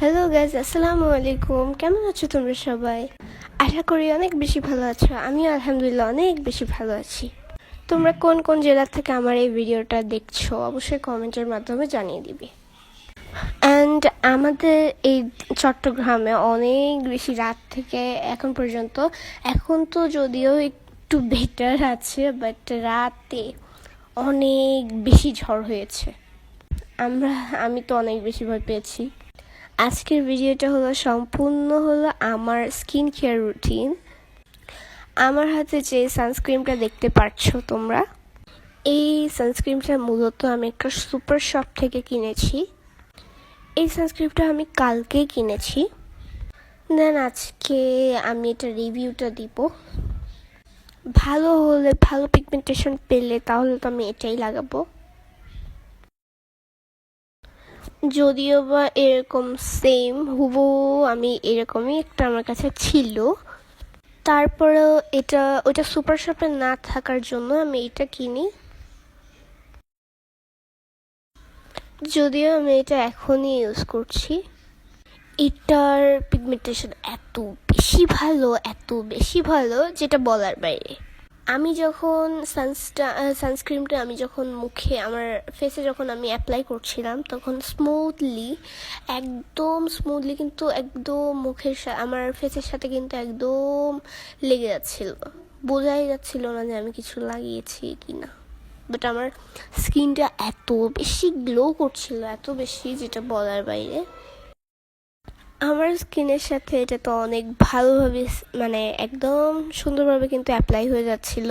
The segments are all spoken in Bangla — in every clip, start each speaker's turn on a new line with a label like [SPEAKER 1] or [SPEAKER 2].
[SPEAKER 1] হ্যালো গাইজ আসসালামু আলাইকুম। কেমন আছো তোমরা সবাই? আশা করি অনেক বেশি ভালো আছো। আমিও আলহামদুলিল্লাহ অনেক বেশি ভালো আছি। তোমরা কোন কোন জেলা থেকে আমার এই ভিডিওটা দেখছ, অবশ্যই কমেন্টের মাধ্যমে জানিয়ে দিবে। অ্যান্ড আমাদের এই চট্টগ্রামে অনেক বেশি রাত থেকে এখন পর্যন্ত, এখন তো যদিও একটু বেটার আছে বাট রাতে অনেক বেশি ঝড় হয়েছে। আমরা, আমি তো অনেক বেশি ভয় পেয়েছি। আজকের ভিডিওটা হলো সম্পূর্ণ হলো আমার স্কিন কেয়ার রুটিন আমার হাতে যে সানস্ক্রিনটা দেখতে পাচ্ছো তোমরা, এই সানস্ক্রিনটা মূলত আমি একটা সুপার শপ থেকে কিনেছি। এই সানস্ক্রিনটা আমি কালকে কিনেছি। দেন আজকে আমি এটা রিভিউটা দিব। ভালো হলে ভালো পিগমেন্টেশন পেলে তাহলে তো আমি এটাই লাগাবো। যদিও বা এরকম সেম হুবু আমি এরকমই একটা আমার কাছে ছিল। তারপরেও এটা ওটা সুপার শপে না থাকার জন্য আমি এটা কিনি। যদিও আমি এটা এখনই ইউজ করছি। এটার পিগমেন্টেশন এত বেশি ভালো, এত বেশি ভালো, যেটা বলার বাইরে। আমি যখন সানস্টা সানস্ক্রিনটা আমি যখন মুখে, আমার ফেসে যখন আমি অ্যাপ্লাই করছিলাম, তখন স্মুথলি একদম স্মুথলি কিন্তু একদম মুখের আমার ফেসের সাথে কিন্তু একদম লেগে যাচ্ছিল। বোঝাই যাচ্ছিল না যে আমি কিছু লাগিয়েছি কি না বাট আমার স্কিনটা এত বেশি গ্লো করছিল, এত বেশি যেটা বলার বাইরে। আমার স্কিনের সাথে এটা তো অনেক ভালোভাবে মানে একদম সুন্দরভাবে কিন্তু অ্যাপ্লাই হয়ে যাচ্ছিল।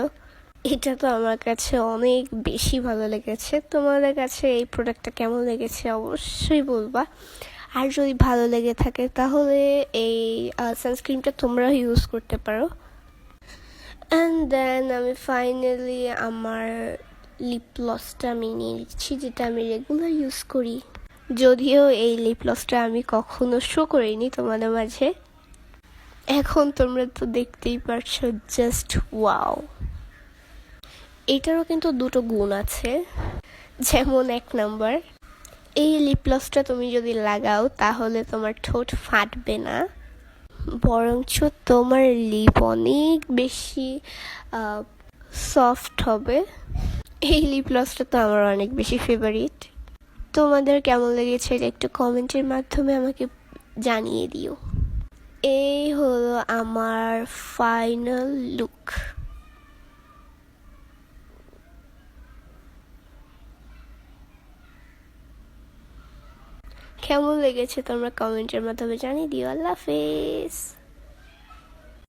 [SPEAKER 1] এটা তো আমার কাছে অনেক বেশি ভালো লেগেছে। তোমাদের কাছে এই প্রোডাক্টটা কেমন লেগেছে অবশ্যই বলবা। আর যদি ভালো লেগে থাকে তাহলে এই সানস্ক্রিনটা তোমরা ইউজ করতে পারো। অ্যান্ড দেন আমি ফাইনালি আমার লিপ লসটা আমি নিয়ে নিচ্ছি, যেটা আমি রেগুলার ইউজ করি। যদিও এই লিপ লসটা আমি কখনো শো করিনি তোমাদের মাঝে। এখন তোমরা তো দেখতেই পারছ জাস্ট ওয়াও এটারও কিন্তু দুটো গুণ আছে, যেমন এক নাম্বার এই লিপ লসটা তুমি যদি লাগাও তাহলে তোমার ঠোঁট ফাটবে না, বরঞ্চ তোমার লিপ অনেক বেশি সফট হবে। এই লিপ লসটা তো আমার অনেক বেশি ফেভারিট তোমাদের কেমন লেগেছে একটু কমেন্টের মাধ্যমে আমাকে জানিয়ে দিও। এই হলো আমার ফাইনাল লুক। কেমন লেগেছে তোমরা কমেন্টের মাধ্যমে জানিয়ে দিও। আল্লাহ হাফেজ।